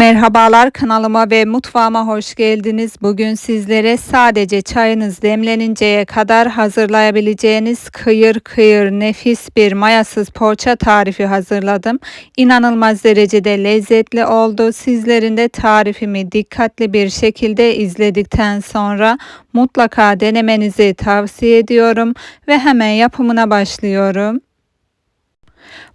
Merhabalar kanalıma ve mutfağıma hoş geldiniz. Bugün sizlere sadece çayınız demleninceye kadar hazırlayabileceğiniz kıyır kıyır nefis bir mayasız poğaça tarifi hazırladım. İnanılmaz derecede lezzetli oldu. Sizlerin de tarifimi dikkatli bir şekilde izledikten sonra mutlaka denemenizi tavsiye ediyorum ve hemen yapımına başlıyorum.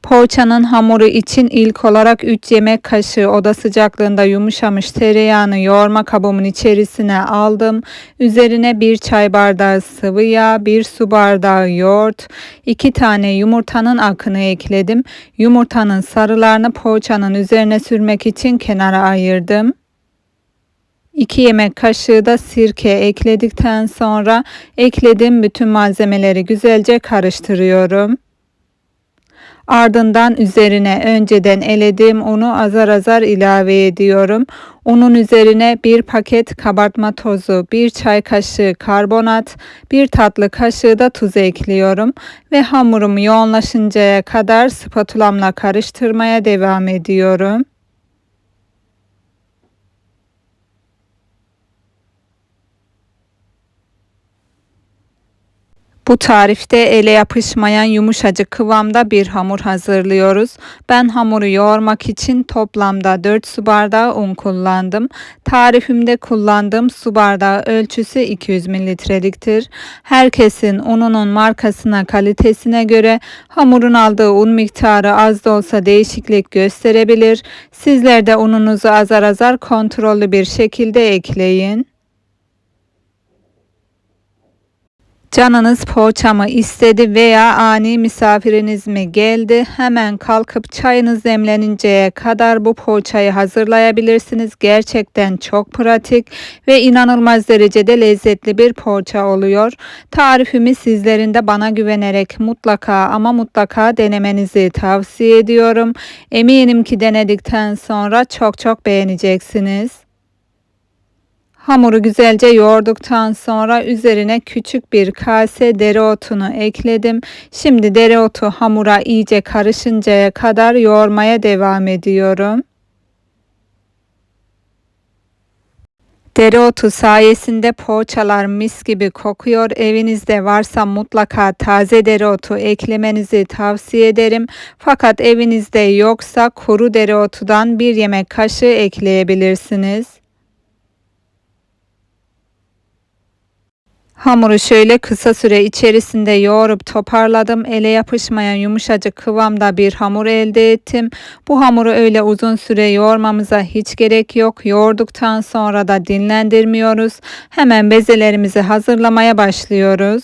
Poğaçanın hamuru için ilk olarak 3 yemek kaşığı oda sıcaklığında yumuşamış tereyağını yoğurma kabımın içerisine aldım. Üzerine 1 çay bardağı sıvı yağ, 1 su bardağı yoğurt, 2 tane yumurtanın akını ekledim. Yumurtanın sarılarını poğaçanın üzerine sürmek için kenara ayırdım. 2 yemek kaşığı da sirke ekledikten sonra ekledim bütün malzemeleri güzelce karıştırıyorum. Ardından üzerine önceden elediğim unu azar azar ilave ediyorum. Unun üzerine bir paket kabartma tozu, bir çay kaşığı karbonat, bir tatlı kaşığı da tuz ekliyorum ve hamurum yoğunlaşıncaya kadar spatulamla karıştırmaya devam ediyorum. Bu tarifte ele yapışmayan yumuşacık kıvamda bir hamur hazırlıyoruz. Ben hamuru yoğurmak için toplamda 4 su bardağı un kullandım. Tarifimde kullandığım su bardağı ölçüsü 200 mililitreliktir. Herkesin ununun markasına kalitesine göre hamurun aldığı un miktarı az da olsa değişiklik gösterebilir. Sizler de ununuzu azar azar kontrollü bir şekilde ekleyin. Canınız poğaçamı istedi veya ani misafiriniz mi geldi? Hemen kalkıp çayınız demleninceye kadar bu poğaçayı hazırlayabilirsiniz. Gerçekten çok pratik ve inanılmaz derecede lezzetli bir poğaça oluyor. Tarifimi sizlerin de bana güvenerek mutlaka ama mutlaka denemenizi tavsiye ediyorum. Eminim ki denedikten sonra çok çok beğeneceksiniz. Hamuru güzelce yoğurduktan sonra üzerine küçük bir kase dereotunu ekledim. Şimdi dereotu hamura iyice karışıncaya kadar yoğurmaya devam ediyorum. Dereotu sayesinde poğaçalar mis gibi kokuyor. Evinizde varsa mutlaka taze dereotu eklemenizi tavsiye ederim. Fakat evinizde yoksa kuru dereotudan bir yemek kaşığı ekleyebilirsiniz. Hamuru şöyle kısa süre içerisinde yoğurup toparladım. Ele yapışmayan yumuşacık kıvamda bir hamur elde ettim. Bu hamuru öyle uzun süre yoğurmamıza hiç gerek yok. Yoğurduktan sonra da dinlendirmiyoruz. Hemen bezelerimizi hazırlamaya başlıyoruz.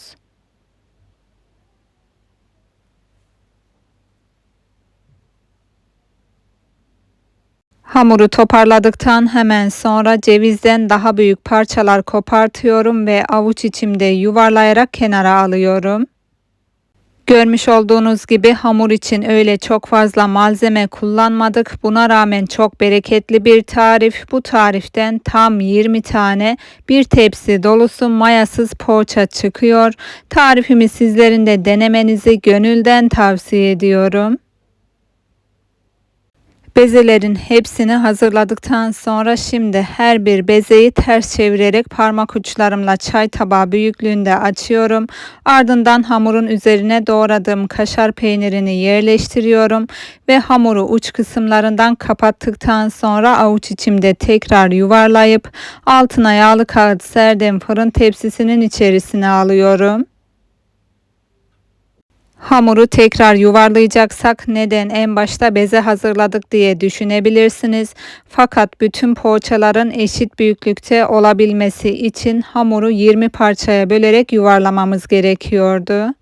Hamuru toparladıktan hemen sonra cevizden daha büyük parçalar kopartıyorum ve avuç içimde yuvarlayarak kenara alıyorum. Görmüş olduğunuz gibi hamur için öyle çok fazla malzeme kullanmadık. Buna rağmen çok bereketli bir tarif. Bu tariften tam 20 tane bir tepsi dolusu mayasız poğaça çıkıyor. Tarifimi sizlerin de denemenizi gönülden tavsiye ediyorum. Bezelerin hepsini hazırladıktan sonra şimdi her bir bezeyi ters çevirerek parmak uçlarımla çay tabağı büyüklüğünde açıyorum. Ardından hamurun üzerine doğradığım kaşar peynirini yerleştiriyorum ve hamuru uç kısımlarından kapattıktan sonra avuç içimde tekrar yuvarlayıp altına yağlı kağıt serdiğim fırın tepsisinin içerisine alıyorum. Hamuru tekrar yuvarlayacaksak neden en başta beze hazırladık diye düşünebilirsiniz. Fakat bütün poğaçaların eşit büyüklükte olabilmesi için hamuru 20 parçaya bölerek yuvarlamamız gerekiyordu.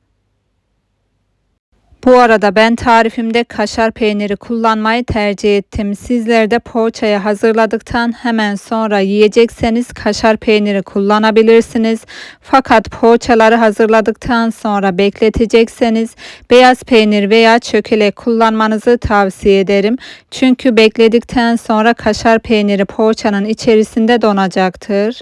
Bu arada ben tarifimde kaşar peyniri kullanmayı tercih ettim. Sizler de poğaçayı hazırladıktan hemen sonra yiyecekseniz kaşar peyniri kullanabilirsiniz. Fakat poğaçaları hazırladıktan sonra bekletecekseniz beyaz peynir veya çökelek kullanmanızı tavsiye ederim. Çünkü bekledikten sonra kaşar peyniri poğaçanın içerisinde donacaktır.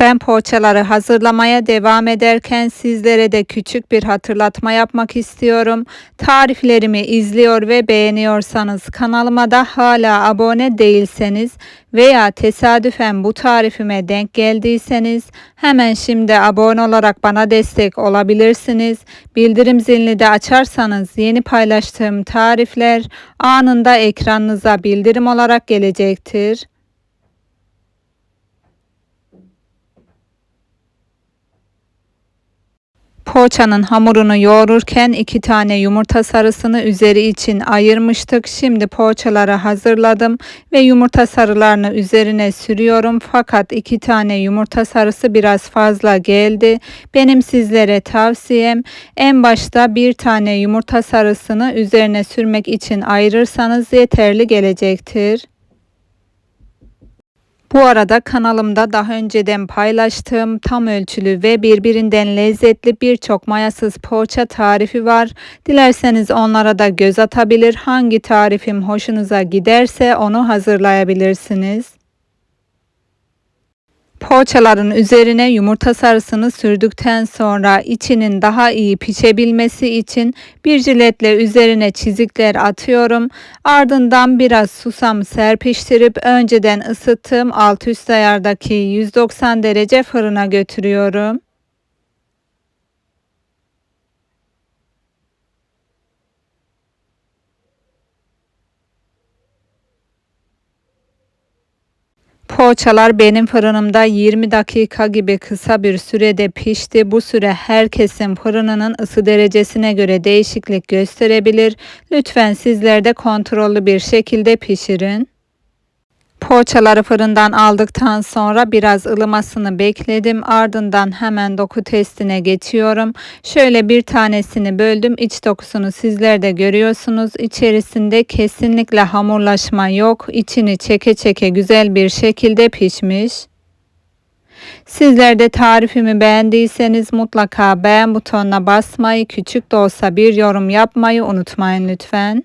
Ben poğaçaları hazırlamaya devam ederken sizlere de küçük bir hatırlatma yapmak istiyorum. Tariflerimi izliyor ve beğeniyorsanız kanalıma da hala abone değilseniz veya tesadüfen bu tarifime denk geldiyseniz hemen şimdi abone olarak bana destek olabilirsiniz. Bildirim zilini de açarsanız yeni paylaştığım tarifler anında ekranınıza bildirim olarak gelecektir. Poğaçanın hamurunu yoğururken iki tane yumurta sarısını üzeri için ayırmıştık. Şimdi poğaçaları hazırladım ve yumurta sarılarını üzerine sürüyorum. Fakat iki tane yumurta sarısı biraz fazla geldi. Benim sizlere tavsiyem en başta bir tane yumurta sarısını üzerine sürmek için ayırırsanız yeterli gelecektir. Bu arada kanalımda daha önceden paylaştığım tam ölçülü ve birbirinden lezzetli birçok mayasız poğaça tarifi var. Dilerseniz onlara da göz atabilir. Hangi tarifim hoşunuza giderse onu hazırlayabilirsiniz. Poğaçaların üzerine yumurta sarısını sürdükten sonra içinin daha iyi pişebilmesi için bir jiletle üzerine çizikler atıyorum. Ardından biraz susam serpiştirip önceden ısıttığım alt üst ayardaki 190 derece fırına götürüyorum. Poğaçalar benim fırınımda 20 dakika gibi kısa bir sürede pişti. Bu süre herkesin fırınının ısı derecesine göre değişiklik gösterebilir. Lütfen sizler de kontrollü bir şekilde pişirin. Poğaçaları fırından aldıktan sonra biraz ılımasını bekledim. Ardından hemen doku testine geçiyorum. Şöyle bir tanesini böldüm. İç dokusunu sizler de görüyorsunuz. İçerisinde kesinlikle hamurlaşma yok. İçini çeke çeke güzel bir şekilde pişmiş. Sizler de tarifimi beğendiyseniz mutlaka beğen butonuna basmayı, küçük de olsa bir yorum yapmayı unutmayın lütfen.